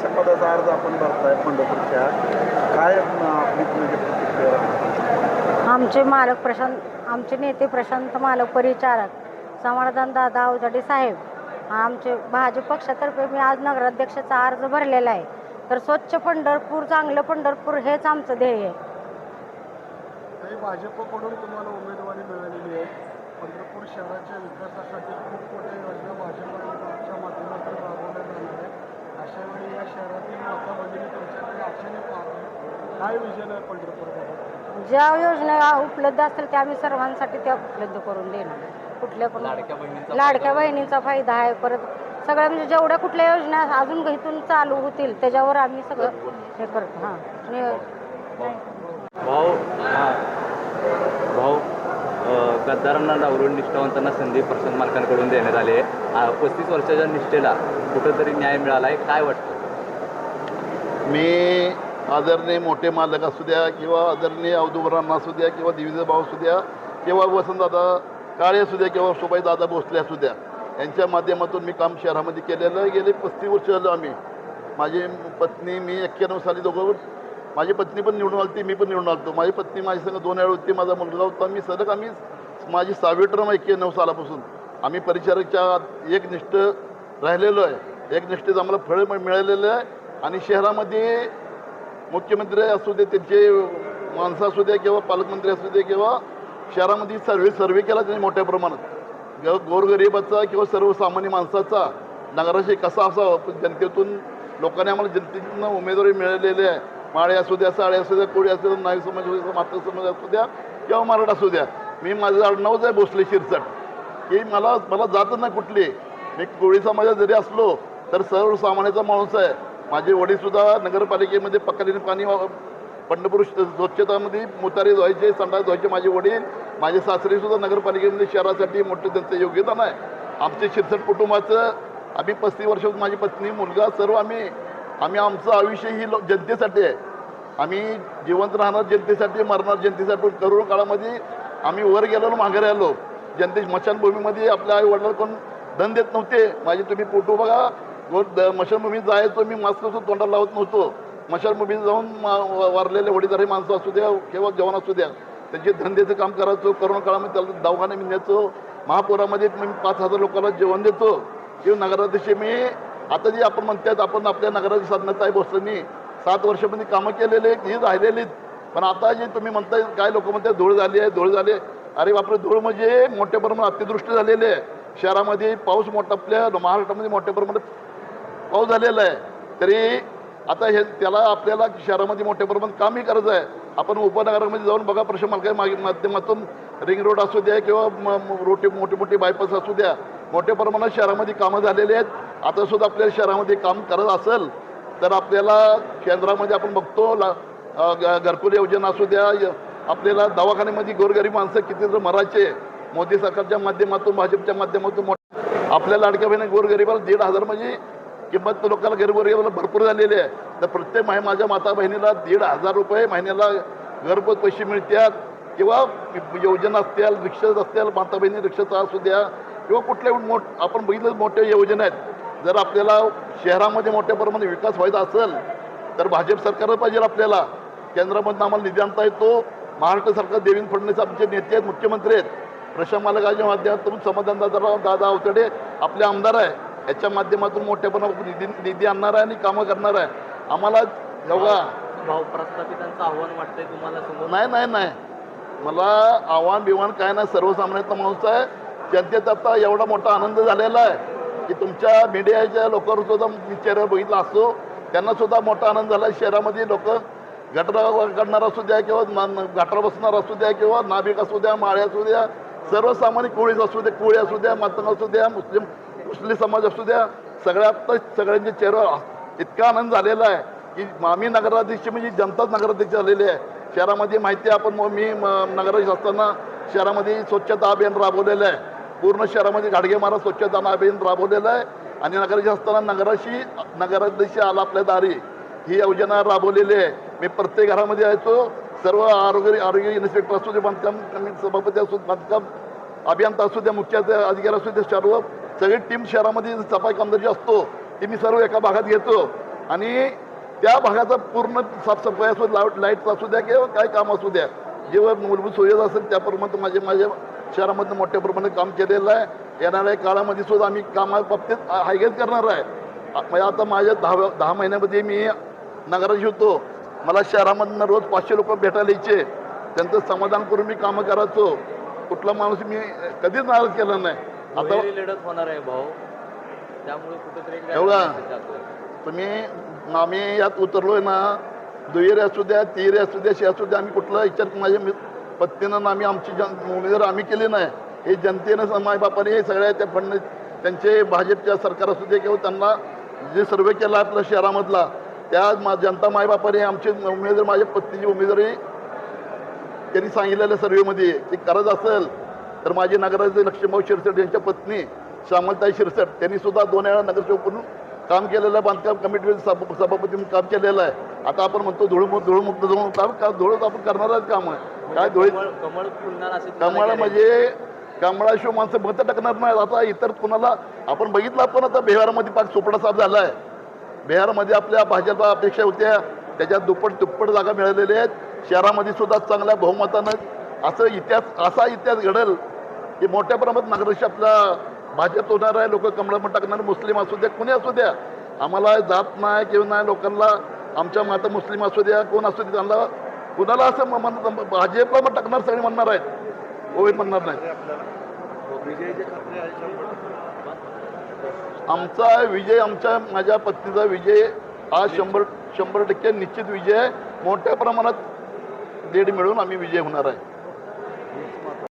अध्यक्षपदाचा अर्ज आपण भरताय पंढरपूरच्या. काय आपली प्रतिक्रिया? आमचे मालक प्रशांत आमचे नेते प्रशांत मालक परिचारक समाधान दादा अवजाडे साहेब आमचे भाजप पक्षातर्फे मी आज नगराध्यक्षाचा अर्ज भरलेला आहे. तर स्वच्छ पंढरपूर चांगलं पंढरपूर हेच आमचं ध्येय आहे. भाजपकडून तुम्हाला उमेदवारी मिळालेली आहे. पंढरपूर शहराच्या विकासासाठी खूप मोठ्या योजना भाजपच्या माध्यमातून काय विजन आहे पंढरपूरमध्ये? ज्या योजना उपलब्ध असतील त्या आम्ही सर्वांसाठी त्या उपलब्ध करून देणार. कुठल्या पण लाडक्या बहिणीचा फायदा आहे. परत सगळ्या म्हणजे जेवढ्या कुठल्या योजना अजून इथून चालू होतील त्याच्यावर आम्ही सगळं हे करतो. हां. आणि भाऊ. भाऊ. अ, गद्दारांना डावलून निष्ठावंतांना संधी प्रशांत मालकांकडून देण्यात आली आहे. पस्तीस वर्षाच्या निष्ठेला कुठंतरी न्याय मिळाला आहे. काय वाटतं? मी आदरणीय मोठे मालक असू द्या किंवा आदरणीय अवधूवरांना असू द्या किंवा दिविजय भाऊ असू द्या किंवा वसंतदादा काळे असू द्या किंवा सुबाई दादा भोसले असू द्या यांच्या माध्यमातून मी काम शहरामध्ये केलेलं गेले पस्तीस वर्ष झालं आम्ही. माझी पत्नी मी एक्क्याण्णव साली दोघं माझी पत्नी पण निवडून आली मी पण निवडून आलतो. माझी पत्नी माझी संग दोन वेळ होती माझा मुलगा होता. मी सलग आम्ही माझी सहावी टर्म एक्क्याण्णव सालापासून. आम्ही परिचारकच्या एकनिष्ठ राहिलेलो आहे. एकनिष्ठेचं आम्हाला फळ मिळालेलं आहे. आणि शहरामध्ये मुख्यमंत्री असू दे त्यांचे माणसं असू द्या किंवा पालकमंत्री असू दे किंवा शहरामध्ये सर्वे सर्वे केला त्यांनी मोठ्या प्रमाणात. गोरगरिबाचा किंवा सर्वसामान्य माणसाचा नगराशी कसा असावा? पण जनतेतून लोकांनी आम्हाला जनतेतून उमेदवारी मिळालेली आहे. माळे असू द्या साळे असू द्या कोळी असू द्या नाही समाज असू द्या मातक समाज असू द्या किंवा मराठा असू द्या. मी माझं आडनावच आहे भोसले शिरसट. की मला मला जातच नाही कुठली. मी कोळी समाजात जरी असलो तर सर्वसामान्याचा माणूस आहे. माझे वडीलसुद्धा नगरपालिकेमध्ये पकडीने पाणी पंढरपूर स्वच्छतामध्ये मुतारे धुवायचे संडास धुवायचे माझे वडील. माझे सासरेसुद्धा नगरपालिकेमध्ये शहरासाठी मोठं त्यांचं योगदान आहे. आमचे शिरसट कुटुंबाचं आम्ही पस्तीस वर्ष माझी पत्नी मुलगा सर्व आम्ही आम्ही आमचं आयुष्य ही लो जनतेसाठी आहे. आम्ही जिवंत राहणार जनतेसाठी मरणार जनतेसाठी पण करोना काळामध्ये आम्ही वर गेलो माघारी आलो जनते स्मशानभूमीमध्ये आपल्या आई वडिलांना कोण धन देत नव्हते. माझे तुम्ही फोटो बघा. वर द- जायचो मी मास्क असून तोंडाला लावत नव्हतो. स्मशानभूमीत जाऊन मा- वारलेले वडीलधारी माणसं असू द्या किंवा जवान असू द्या त्यांचे धंद्याचं काम करायचो. करोना काळामध्ये त्याला दवाखाने मी न्यायचो. महापुरामध्ये मी पाच हजार लोकांना जेवण देतो. किंवा नगराध्यक्ष मी आता जे आपण म्हणतात आपण आपल्या नगराची साधण्यात आहे बसलोनी सात वर्षामध्ये कामं केलेले ही राहिलेली पण आता जे तुम्ही म्हणताय काय लोक म्हणतात धूळ झाली आहे धूळ झाली आहे. अरे बापरे धूळ म्हणजे मोठ्या प्रमाणात अतिदृष्टी झालेली आहे. शहरामध्ये पाऊस मोठा आपल्या महाराष्ट्रामध्ये मोठ्या प्रमाणात हो, पाऊस झालेला आहे. तरी आता हे त्याला आपल्याला शहरामध्ये मोठ्या प्रमाणात कामही करायचं आहे. आपण उपनगरामध्ये जाऊन बघा प्रश्न मालका माध्यमातून रिंग रोड असू द्या किंवा रोटी मोठी मोठी मोठे मोठे बायपास असू द्या. मोठ्या प्रमाणात शहरामध्ये कामं झालेली आहेत. आता सुद्धा आपल्या शहरामध्ये काम करत असेल तर आपल्याला केंद्रामध्ये आपण बघतो ला घरकुल योजना असू द्या य- आपल्याला दवाखान्यामध्ये गोरगरीब माणसं किती जर मरायचे मोदी सरकारच्या माध्यमातून भाजपच्या माध्यमातून मोठ- आपल्या लाडक्या बहिणी गोरगरीबाला दीड हजार म्हणजे किंमत लोकांना गरीबगरिबाला भरपूर झालेली आहे. तर प्रत्येक माही माझ्या माता बहिणीला दीड हजार रुपये महिन्याला घरपोच पैसे मिळतात. किंवा योजना असतील रिक्षाच असतील माता बहिणी रिक्षाचा असू द्या. किंवा कुठल्या मोठ आपण बघितलं मोठ्या योजना आहेत. जर आपल्याला शहरामध्ये मोठ्या प्रमाणात विकास व्हायचा असेल तर भाजप सरकारच पाहिजे आपल्याला. केंद्रामधून आम्हाला निधी आणता येतो. महाराष्ट्र सरकार देवेंद्र फडणवीस आमचे नेते आहेत मुख्यमंत्री आहेत. प्रशांत मालकाच्या माध्यमातून समाधान दादाराव दादा अवतडे आपले आमदार आहे. याच्या माध्यमातून मोठ्या प्रमाणात निधी निधी आणणार आहे आणि कामं करणार आहे. आम्हाला जेव्हा भाऊ प्रस्थापितांचं आव्हान वाटतंय तुम्हाला समोर? नाही नाही नाही. मला आव्हान बिव्हान काय नाही. सर्वसामान्याचा माणूस आहे. जनतेत आता एवढा मोठा आनंद झालेला आहे की तुमच्या मीडियाच्या लोकांवर सुद्धा मी चेहऱ्यावर बघितला असतो. त्यांना सुद्धा मोठा आनंद झाला. शहरामध्ये लोक गटर काढणार असू द्या किंवा गटार बसणार असू द्या किंवा नाभिक असू द्या माळे असू द्या सर्वसामान्य कोळीच असू द्या कोळी असू द्या मातंग असू द्या मुस्लिम मुस्लिम समाज असू द्या सगळ्यात सगळ्यांच्या चेहऱ्यावर इतका आनंद झालेला आहे की मामी नगराध्यक्ष म्हणजे जनताच नगराध्यक्ष झालेले आहे. शहरामध्ये माहिती आहे आपण मग मी म- नगराध्यक्ष असताना शहरामध्ये स्वच्छता अभियान राबवलेलं आहे. पूर्ण शहरामध्ये गाडगे महाराज स्वच्छता अभियान राबवलेलं आहे. आणि नगराध्यक्ष असताना नगराशी नगराध्यक्ष आला आपल्या दारी. ही योजना राबवलेली आहे. मी प्रत्येक घरामध्ये यायचो. सर्व आरोग्य आरोग्य इन्स्पेक्टर असू दे बांधकाम कमी सभापती असू बांधकाम अभियंता असू द्या मुख्य अधिकारी असू दे सर्व सगळी टीम शहरामध्ये सफाई कामदारी जी असतो ती मी सर्व एका भागात घेतो. आणि त्या भागाचा पूर्ण साफसफाई असू लाइट लाइट असू द्या किंवा काय काम असू द्या जेव्हा मूलभूत सुविधा असेल त्याप्रमाणे माझे माझ्या शहरामध्ये मोठ्या प्रमाणात काम केलेलं आहे. येणाऱ्या काळामध्ये सुद्धा आम्ही कामाबाबतीत हायगेज करणार आहे. म्हणजे आता माझ्या दहा दहा महिन्यामध्ये मी नगराशी होतो. मला शहरामधनं रोज पाचशे लोक भेटायला यायचे. त्यांचं समाधान करून मी कामं करायचो. कुठला माणूस मी कधीच नाराज केला नाही. आता लढत होणार आहे भाऊ. त्यामुळे कुठेतरी एवढा? तुम्ही आम्ही यात उतरलोय ना. दुहेरी असू द्या तिहेरी असू द्या शे असू द्या आम्ही कुठला विचार माझ्या मि- पत्नीनं ना आम्ही आमची जन उमेदवार आम्ही केली नाही हे जनतेनं मायबापाने हे सगळ्या त्या फंड त्यांचे भाजपच्या सरकार असू दे किंवा त्यांना जे सर्वे केला आपल्या शहरामधला त्या मा- जनता मायबापाने आमचे उमेदवार माझ्या पत्नीची उमेदवारी त्यांनी सांगितलेल्या सर्वेमध्ये की करत असेल तर माझे नगराचे लक्ष्मणभाऊ शिरसट यांच्या पत्नी श्यामलताई शिरसट त्यांनी सुद्धा दोन वेळा नगरसेवक म्हणून काम केलेलं आहे. बांधकाम कमिटीमध्ये सभ सभापती म्हणून काम केलेलं आहे. आता आपण म्हणतो धुळमुक्त धुळमुक्त धुळमुक्त काम का धुळच आपण करणारच काम. आहे काय धुळे? कमळ म्हणजे कमळाशिवाय माणसं मतं टाकणार नाही. आता इतर कुणाला आपण बघितलं पण आता बिहारमध्ये पाक सुपडा साफ झाला आहे बिहारमध्ये आपल्या भाजपा अपेक्षा होत्या. त्याच्यात दुप्पट दुप्पट जागा मिळालेल्या आहेत. शहरामध्ये सुद्धा चांगल्या बहुमतानं असं इतिहास असा इतिहास घडेल की मोठ्या प्रमाणात नागरिक आपला भाजप होणार आहे लोक कमळामध्ये टाकणार मुस्लिम असू द्या कुणी असू द्या. आम्हाला जात नाही किंवा नाही लोकांना आमच्या माता मुस्लिम असू द्या कोण असू द्या त्यांना कुणाला असं म- म्हण- भाजपला मग टाकणार सगळे म्हणणार आहेत. कोविड म्हणणार नाही. आमचा विजय आमच्या माझ्या पत्नीचा विजय हा शंभर शंभर टक्के निश्चित विजय मोठ्या प्रमाणात डेड मिळून आम्ही विजय होणार आहे.